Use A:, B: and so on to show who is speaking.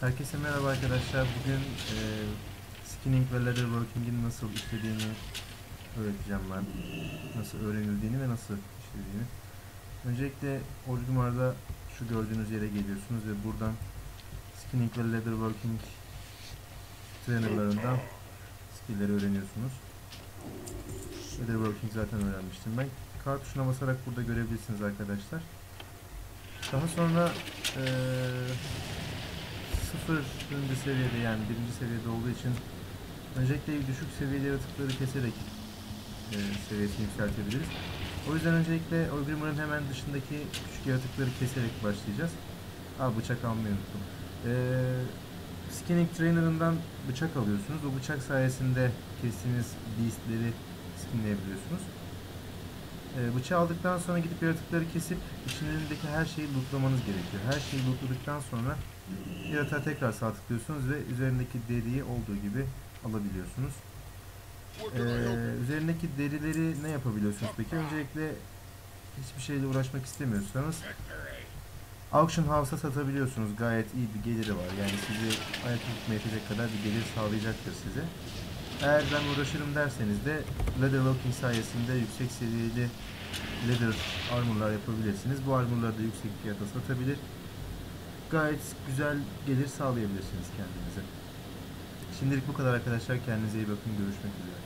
A: Herkese merhaba arkadaşlar. Bugün e, skinning ve leatherworking'in nasıl işlediğini öğreteceğim ben. Nasıl öğrenildiğini ve nasıl işlediğini. Öncelikle Ordumar'da şu gördüğünüz yere geliyorsunuz ve buradan skinning ve leatherworking trainerlarından skill'leri öğreniyorsunuz. Leatherworking zaten öğrenmiştim ben. Kart tuşuna basarak burada görebilirsiniz arkadaşlar. Daha sonra eee sıfırıncı seviyede yani birinci seviyede olduğu için öncelikle düşük seviyeli yaratıkları keserek e, seviyesini yükseltebiliriz. O yüzden öncelikle Orgrimmer'ın hemen dışındaki küçük yaratıkları keserek başlayacağız. Aa bıçak almayı unuttum. E, skinning trainer'ından bıçak alıyorsunuz. O bıçak sayesinde kestiğiniz beastleri skinleyebiliyorsunuz. E, bıçağı aldıktan sonra gidip yaratıkları kesip içindeki her şeyi lootlamanız gerekiyor. Her şeyi lootladıktan sonra Yaratığa tekrar sağ tıklıyorsunuz ve üzerindeki deriyi olduğu gibi alabiliyorsunuz. Ee, üzerindeki derileri ne yapabiliyorsunuz peki? Öncelikle hiçbir şeyle uğraşmak istemiyorsanız Auction House'a satabiliyorsunuz. Gayet iyi bir geliri var. Yani sizi ayakta tutmaya kadar bir gelir sağlayacaktır size. Eğer ben uğraşırım derseniz de Leather Locking sayesinde yüksek seviyeli Leather armorlar yapabilirsiniz. Bu armorları da yüksek fiyata satabilir gayet güzel gelir sağlayabilirsiniz kendinize. Şimdilik bu kadar arkadaşlar. Kendinize iyi bakın. Görüşmek üzere.